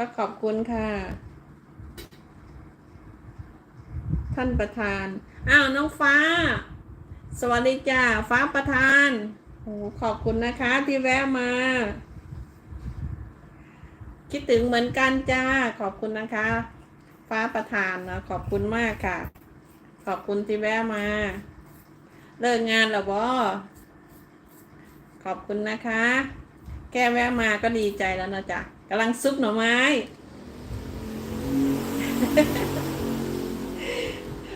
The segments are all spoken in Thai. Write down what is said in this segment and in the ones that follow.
ก็ขอบคุณค่ะ ท่านประธาน อ้าว น้องฟ้า สวัสดีจ้าฟ้าประธานโอ้ขอบคุณนะคะที่แวะมา คิดถึงเหมือนกันจ้า ขอบคุณนะคะ ฟ้าประธานนะขอบคุณมากค่ะ ขอบคุณที่แวะมา เลิกงานแล้วบอขอบคุณนะคะ แค่แวะมาก็ดีใจแล้วนะจ๊ะกำลังซุปหน่อไม้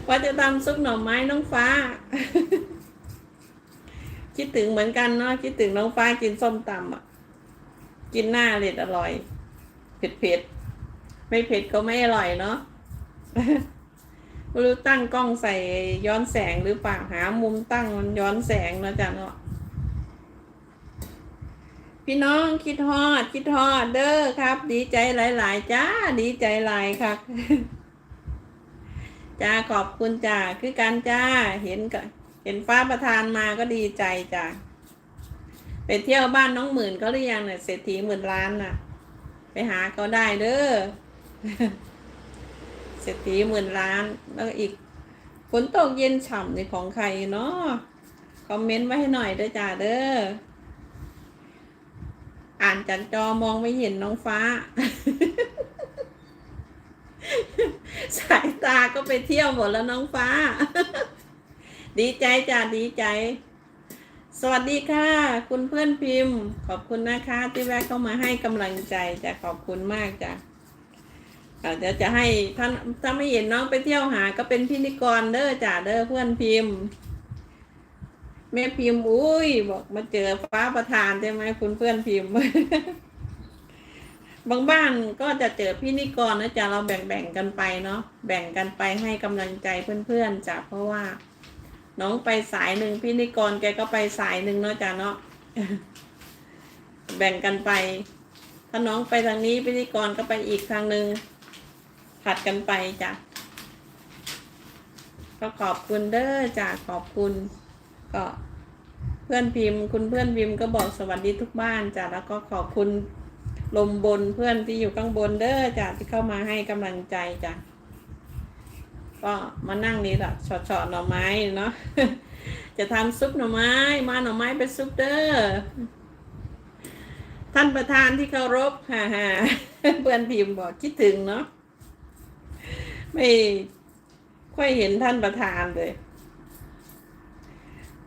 ว่าจะทำซุปหน่อไม้น้องฟ้า คิดถึงเหมือนกันเนาะคิดถึงน้องฟ้ากินส้มตำอะ กินหน้าเล็ดอร่อย เผ็ดเผ็ดๆไม่เผ็ดก็ไม่อร่อยเนาะไม่รู้ตั้งกล้องใส่ย้อนแสงหรือเปล่าหามุมตั้งมันย้อนแสงนะจ๊ะเนาะ พี่น้องคิดฮอด คิดฮอดเด้อครับ ดีใจหลาย ๆ จ้า ดีใจหลายครับจ้าขอบคุณจ้าคือการจ้าเห็นก็เห็นฟ้าประธานมาก็ดีใจจ้าไปเที่ยวบ้านน้องหมื่นก็หรือยังเนี่ยเศรษฐีหมื่นล้านน่ะ ไปหาเขาได้เด้อเศรษฐีหมื่นล้านแล้วก็อีกฝนตกเย็นฉ่ำในของใครเนาะคอมเมนต์ไว้ให้หน่อยด้อจ้าเด้อ อ่านจากจอมองไม่เห็นน้องฟ้า สายตาก็ไปเที่ยวหมดแล้วน้องฟ้า ดีใจจ้าดีใจ สวัสดีค่ะ คุณเพื่อนพิมพ์ ขอบคุณนะคะ ที่แวะเข้ามาให้กำลังใจจะขอบคุณมากจ้ะเดี๋ยวจะให้ท่านถ้าไม่เห็นน้องไปเที่ยวหาก็เป็นพิธีกรเด้อจ้าเด้อเพื่อนพิมพ์ แม่พิมพ์อุ้ยบอกมาเจอฟ้าประธานใช่ไหมคุณเพื่อนพิมพ์ บางบ้านก็จะเจอพิธีกรนะจ๊ะเราแบ่งๆกันไปเนาะแบ่งกันไปให้กำลังใจเพื่อนๆจ้ะเพราะว่า น้องไปสายหนึ่งพิธีกรแกก็ไปสายหนึ่งเนาะจ้ะเนาะแบ่งกันไป ถ้าน้องไปทางนี้พิธีกรก็ไปอีกทางหนึ่งผัดกันไปจ้ะก็ขอบคุณเด้อจ้ะขอบคุณ ก็เพื่อนพิมพ์ คุณเพื่อนพิมพ์ก็บอกสวัสดีทุกบ้านจ้ะแล้วก็ขอบคุณลมบนเพื่อนที่อยู่ข้างบนเด้อจ้ะที่เข้ามาให้กำลังใจจ้ะก็มานั่งนี่แหละชอดๆหน่อไม้เนาะจะทำซุปหน่อไม้ มาหน่อไม้เป็นซุปเด้อท่านประธานที่เคารพฮ่าฮ่าเพื่อนพิมพ์บอกคิดถึงเนาะไม่ค่อยเห็นท่านประธานเลย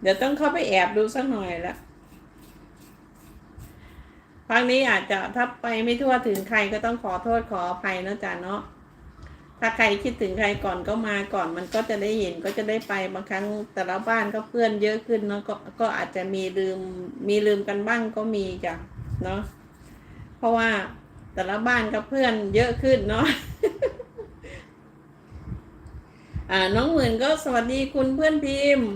ดี๋ยวต้องเข้าไปแอบดูสักหน่อยละครั้งนี้อาจจะถ้าไปไม่ทั่วถึงใครก็ต้องขอโทษขออภัยนะจ๊ะเนาะ ถ้าใครคิดถึงใครก่อนก็มาก่อนมันก็จะได้เห็นก็จะได้ไปบางครั้งแต่ละบ้านก็เพื่อนเยอะขึ้นเนาะก็ก็อาจจะมีลืมมีลืมกันบ้างก็มีจ้ะเนาะ เพราะว่าแต่ละบ้านก็เพื่อนเยอะขึ้นเนาะอ่าน้องหมื่นก็สวัสดีคุณเพื่อนพิมพ์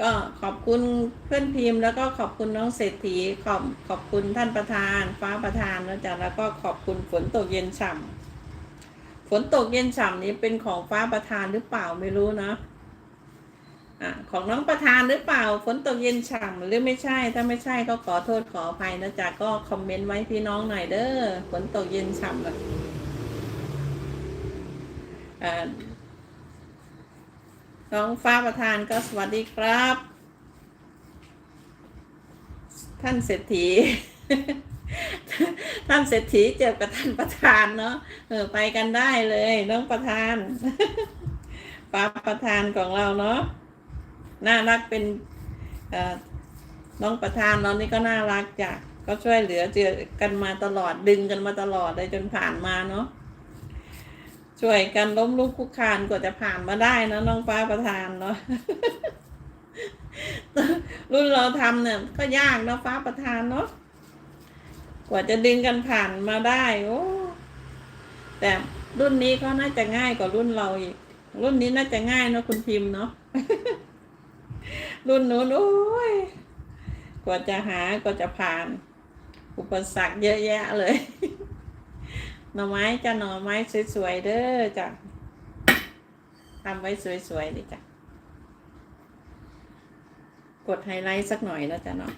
ก็ขอบคุณเพื่อนพิมพ์ แล้วก็ขอบคุณน้องเศรษฐีขอบขอบคุณท่านประธาน ฟ้าประธานแล้วจ้ะแล้วก็ขอบคุณฝนตกเย็นฉ่ำฝนตกเย็นฉ่ำนี้เป็นของฟ้าประธานหรือเปล่าไม่รู้นะอะของน้องประธานหรือเปล่าฝนตกเย็นฉ่ำหรือไม่ใช่ ถ้าไม่ใช่ก็ขอโทษขออภัยนะจ๊ะก็คอมเมนต์ไว้พี่น้องหน่อยเด้อฝนตกเย็นฉ่ำแบบอ่า น้องฟ้าประธานก็สวัสดีครับ ท่านเศรษฐี ท่านเศรษฐีเจอกับท่านประธานเนาะเออไปกันได้เลยน้องประธานฟ้าประธานของเราเนาะน่ารักเป็นน้องประธานเรานี่ก็น่ารักจ้ะก็ช่วยเหลือเจอกันมาตลอดดึงกันมาตลอดเลยจนผ่านมาเนาะ ช่วยกันล้มลุกคุกคานกว่าจะผ่านมาได้นะน้องฟ้าประธานเนาะรุ่นเราทำเนี่ย ก็ยากนะฟ้าประธานเนาะกว่าจะดึงกันผ่านมาได้โอ้แต่รุ่นนี้ก็น่าจะง่ายกว่ารุ่นเราอีก รุ่นนี้น่าจะง่ายเนาะคุณพิมพ์เนาะรุ่นนู้นโอ้ยกว่าจะหากว่าจะผ่าน อุปสรรคเยอะแยะเลย หน่อไม้จ้ะหน่อไม้สวยๆเด้อจ้ะทำไว้สวยๆเลยจ้ะกดไฮไลท์สักหน่อยแล้วจ้ะเนาะ